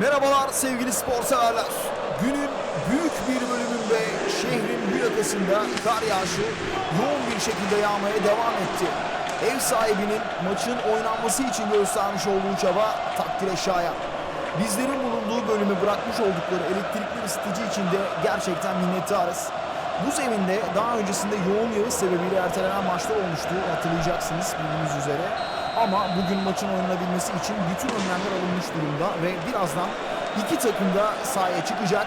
Merhabalar sevgili spor severler. Günün büyük bir bölümünde şehrin bu yakasında kar yağışı yoğun bir şekilde yağmaya devam etti. Ev sahibinin maçın oynanması için göstermiş olduğu çaba takdire şayan. Bizlerin bulunduğu bölümü bırakmış oldukları elektrikli ısıtıcı için de gerçekten minnettarız. Bu zeminde daha öncesinde yoğun yağış sebebiyle ertelenen maçlar olmuştu hatırlayacaksınız bildiğiniz üzere. Ama bugün maçın oynanabilmesi için bütün önlemler alınmış durumda ve birazdan iki takım da sahaya çıkacak.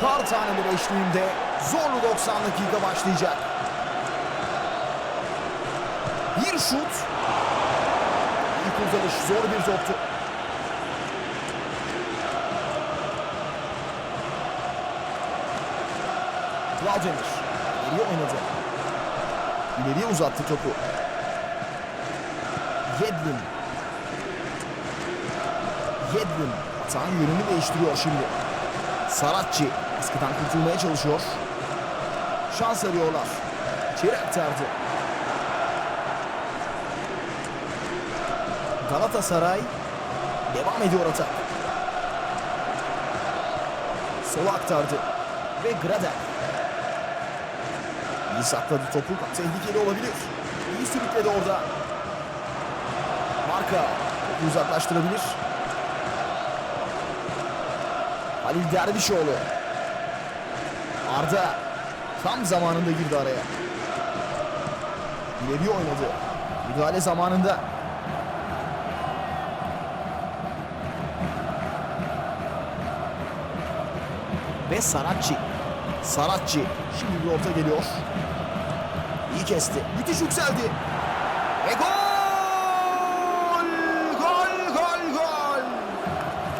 Kar taneleri eşliğinde zorlu 90 dakika başlayacak. Bir şut. İlk uzatış zor bir toptu. Claudemir ileriye oynadı. İleriye uzattı topu. Yedlin. Yedlin atağın yönünü değiştiriyor şimdi. Saratçı baskıdan kurtulmaya çalışıyor. Şans arıyorlar. İçeri aktardı. Galatasaray devam ediyor atak. Sola aktardı. Ve Gradel. İyi sakladı topu. Tehlikeli olabilir. İyi sürükledi orada. Topu uzaklaştırabilir. Halil Dervişoğlu. Arda tam zamanında girdi araya. İleri oynadı. Müdahale zamanında. Ve Saratçı. Saratçı. Şimdi bir orta geliyor. İyi kesti. Müthiş yükseldi. Ve gol! Gol, gol, gol!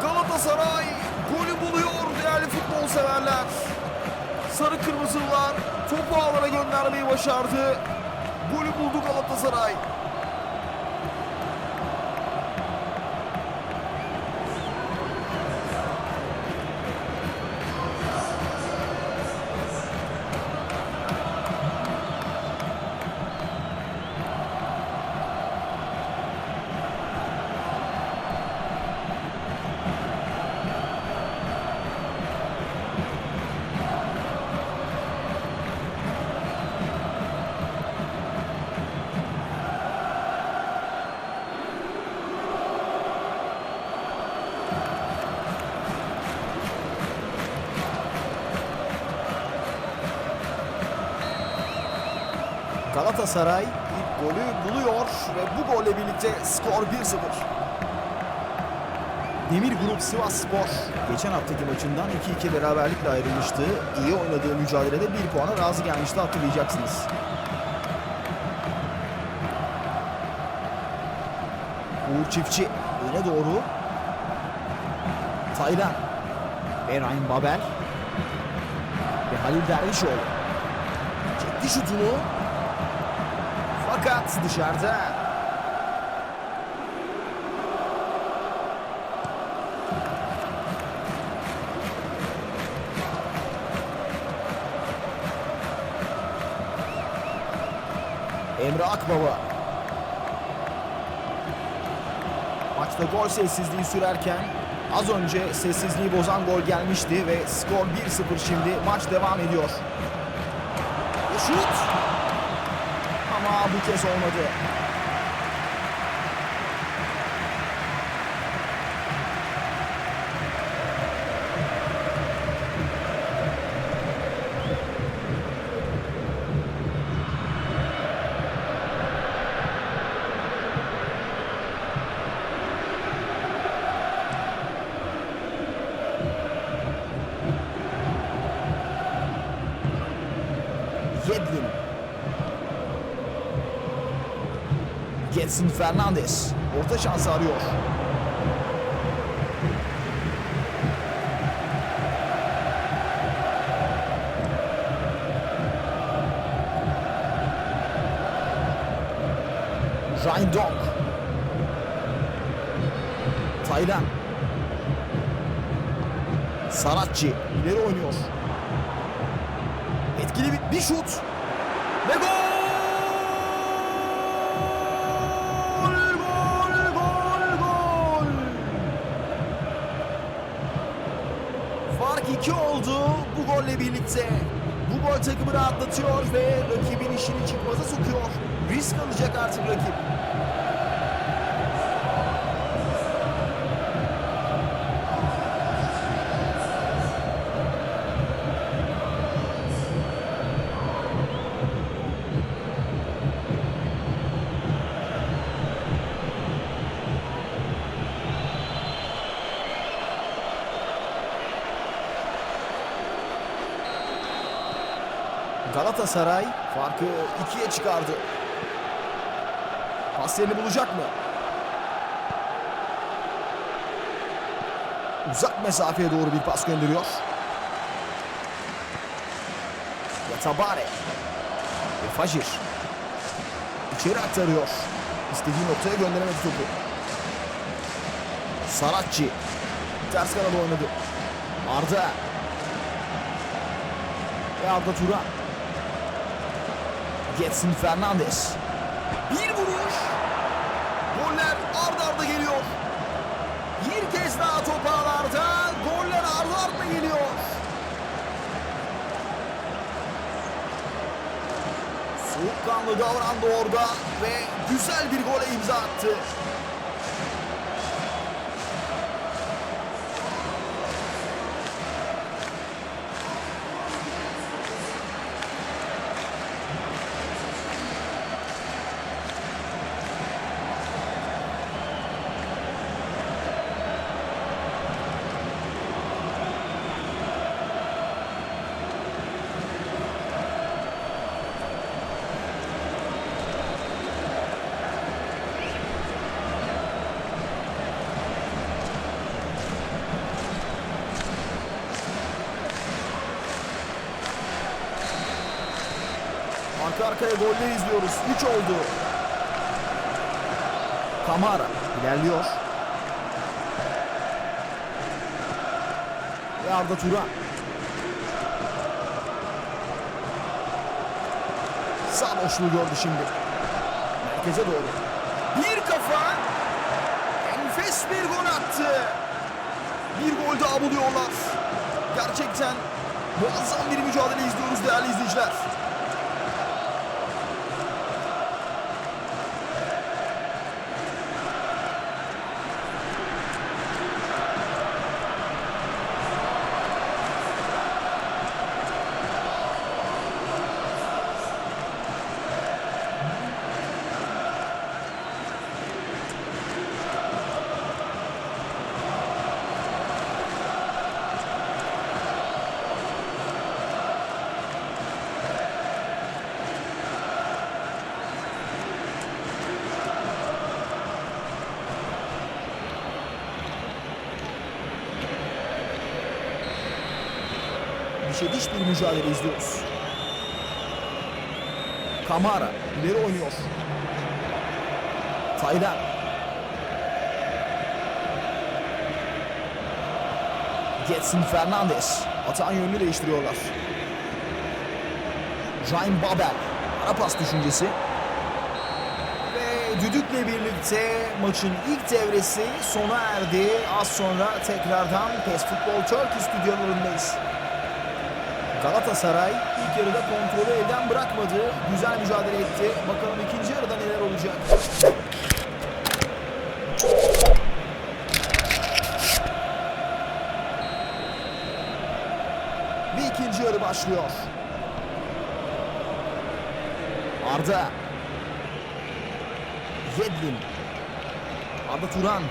Galatasaray golü buluyor değerli futbol severler. Sarı kırmızılar topu ağlara göndermeyi başardı. Golü buldu Galatasaray. Galatasaray ilk golü buluyor ve bu golle birlikte skor 1-0. Demir Grup Sivas Spor geçen haftaki maçından 2-2 beraberlikle ayrılmıştı. İyi oynadığı mücadelede bir puana razı gelmişti hatırlayacaksınız. Uğur Çiftçi öne doğru. Taylan ve Ryan Babel ve Halil Dervişoğlu. Çekti şutunu. Fakat dışarıda. Emre Akbaba. Maçta gol sessizliği sürerken az önce sessizliği bozan gol gelmişti ve skor 1-0 şimdi maç devam ediyor. Şut! Bu kez olmadı. Yedlin Getson Fernandes orta şansı arıyor. Ryan Donk. Taylan. Saratçı ileri oynuyor. Etkili bir, bir şut. Ve gol! Golle birlikte. Bu gol takımı rahatlatıyor ve rakibin işini çıkmaza sokuyor. Risk alacak artık rakip. Galatasaray farkı ikiye çıkardı. Pas yerini bulacak mı? Uzak mesafeye doğru bir pas gönderiyor. Yatabare. Ve Fajir. İçeri aktarıyor. İstediği noktaya gönderemedi topu. Saratçı. Ters kanada oynadı. Arda. Ve Arda Turan. Getsin Fernandes. Bir vuruş. Goller ard arda geliyor. Bir kez daha top ağlarda. Goller ard arda geliyor. Soğukkanlı davrandı orada ve güzel bir gole imza attı. Arka arkaya goller izliyoruz. 3 oldu. Kamara ilerliyor. Ve Arda Turan. Sağ boşluğu gördü şimdi. Merkeze doğru. Bir kafa. Enfes bir gol attı. Bir gol daha buluyorlar. Gerçekten muazzam bir mücadele izliyoruz değerli izleyiciler. Dişe diş bir mücadele izliyoruz. Kamara ileri oynuyor. Taylan. Getsin Fernandes. Atağın yönünü değiştiriyorlar. Ryan Babel. Ara pas düşüncesi. Ve düdükle birlikte maçın ilk devresi sona erdi. Az sonra tekrardan PES Futbol Turkey stüdyolarındayız. Galatasaray ilk yarıda kontrolü elden bırakmadı. Güzel mücadele etti. Bakalım ikinci yarıda neler olacak. Ve ikinci yarı başlıyor. Arda. Yedlin. Arda Turan.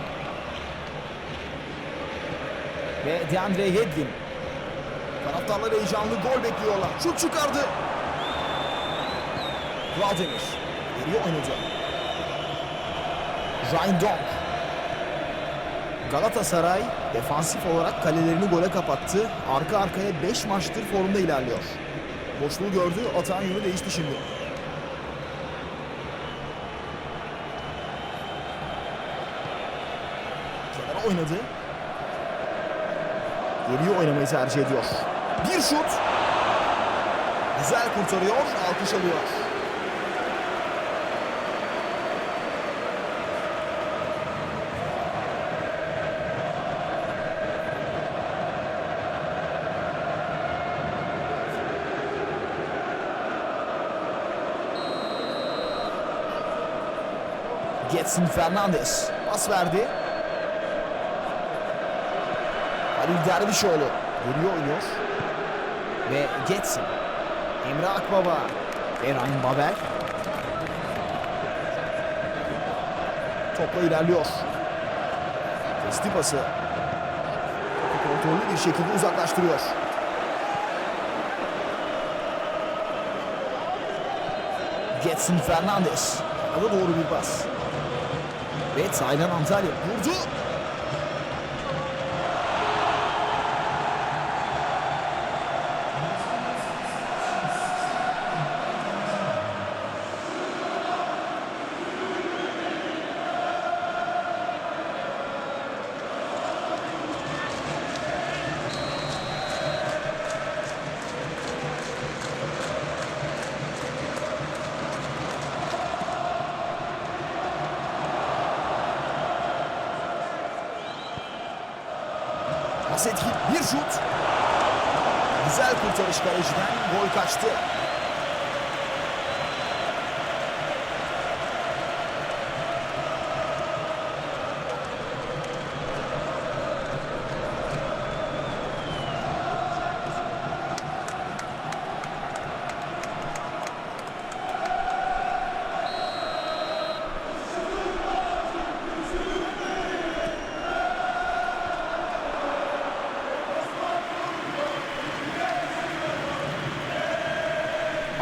Ve Deandre Yedlin. Taraftarlar heyecanlı gol bekliyorlar. Şut çıkardı. Vladimir. Geriye oynadı. Ryan Donk. Galatasaray defansif olarak kalelerini gole kapattı. Arka arkaya 5 maçtır formda ilerliyor. Boşluğu gördü. Atağın yönü değişti şimdi. Kenara oynadı. Geriye oynamayı tercih ediyor. Bir şut. Güzel kurtarıyor. Alkış alıyor. Getson Fernandes. Pas verdi. Halil Dervişoğlu. Vuruyor oynuyor. Ve Getson. Emre Akbaba. Ve Ryan Babel. Topla ilerliyor. Kesti pası. Kontrollü bir şekilde uzaklaştırıyor. Getson Fernandes. Ona doğru bir pas. Ve Taylan Antalya vurdu. Pas etki bir şut. Güzel kurtarış kaleciden gol kaçtı.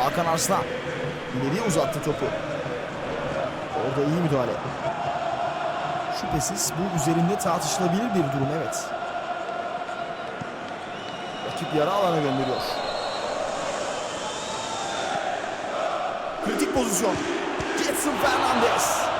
Hakan Arslan ileriye uzattı topu. Orada iyi müdahale. Şüphesiz bu üzerinde tartışılabilir bir durum evet. Rakip yara alana gönderiyor. Kritik pozisyon. Jetson Fernandes.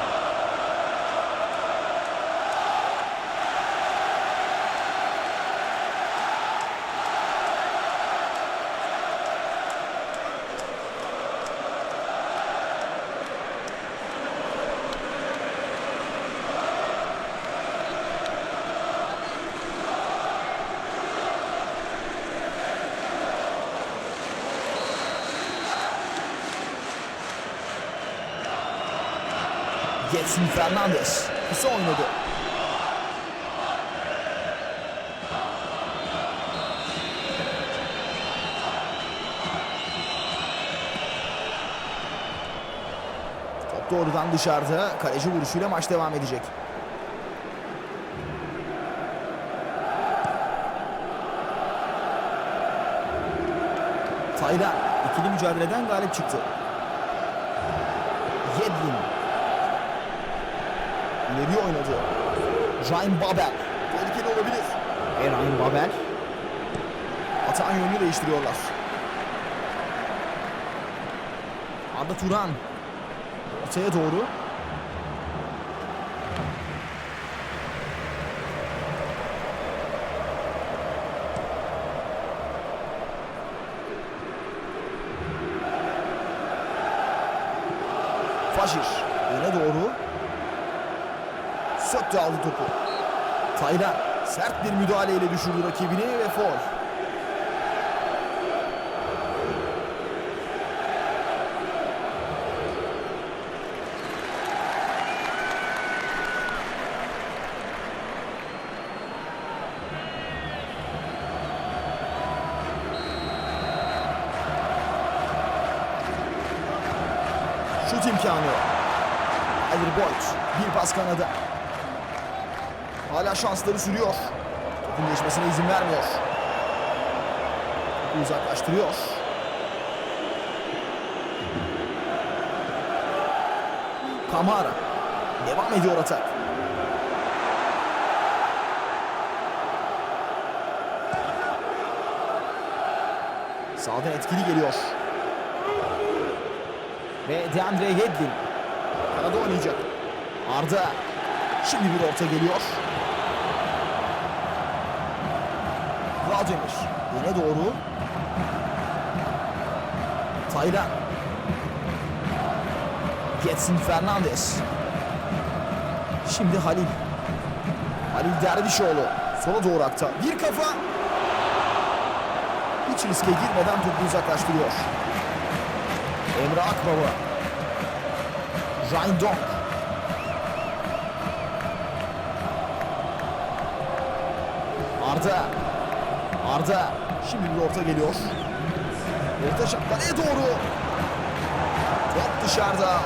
Getson Fernandes. Kısa oynadı. Top doğrudan dışarıda. Kaleci vuruşuyla maç devam edecek. Taylan ikili mücadeleden galip çıktı. Yedlin İleri oynadı. Ryan Babel. Tehlikeli olabilir. Ve Ryan Babel. Atan yönünü değiştiriyorlar. Arda Turan. Ortaya doğru. Fajir. Öne doğru. Söktü aldı topu. Taylan sert bir müdahaleyle düşürdü rakibini ve foul. Şut imkanı. Tyler Boyd bir pas kanada. Hala şansları sürüyor. Topun geçmesine izin vermiyor. Topu uzaklaştırıyor. Kamara. Devam ediyor atak. Sağdan etkili geliyor. Ve Deandre Yedlin. Kanada oynayacak. Arda. Şimdi bir orta geliyor. Özdemir. Öne doğru. Taylan. Getson Fernandes. Şimdi Halil. Halil Dervişoğlu. Sola doğru akta. Bir kafa. Hiç riske girmeden topu uzaklaştırıyor. Emre Akbaba. Ryan Donk. Arda. Arda. Şimdi bir orta geliyor. Orta şap kaleye doğru. Top dışarıda.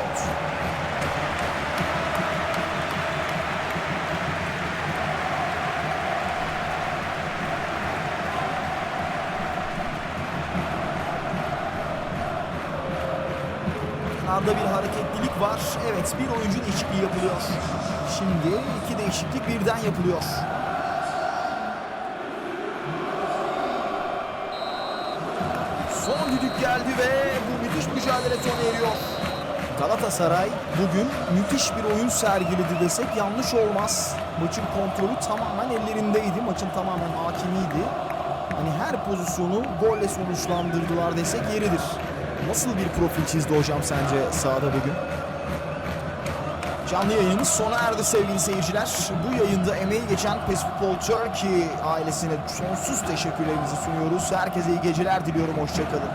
Kenarda bir hareketlilik var. Evet bir oyuncu değişikliği yapılıyor. Şimdi iki değişiklik birden yapılıyor. Geldi ve bu müthiş mücadele sona eriyor. Galatasaray bugün müthiş bir oyun sergiledi desek yanlış olmaz. Maçın kontrolü tamamen ellerindeydi. Maçın tamamen hakimiydi. Hani her pozisyonu golle sonuçlandırdılar desek yeridir. Nasıl bir profil çizdi hocam sence sahada bugün? Canlı yayınımız sona erdi sevgili seyirciler. Bu yayında emeği geçen PES Futbol Turkey ailesine sonsuz teşekkürlerimizi sunuyoruz. Herkese iyi geceler diliyorum. Hoşçakalın.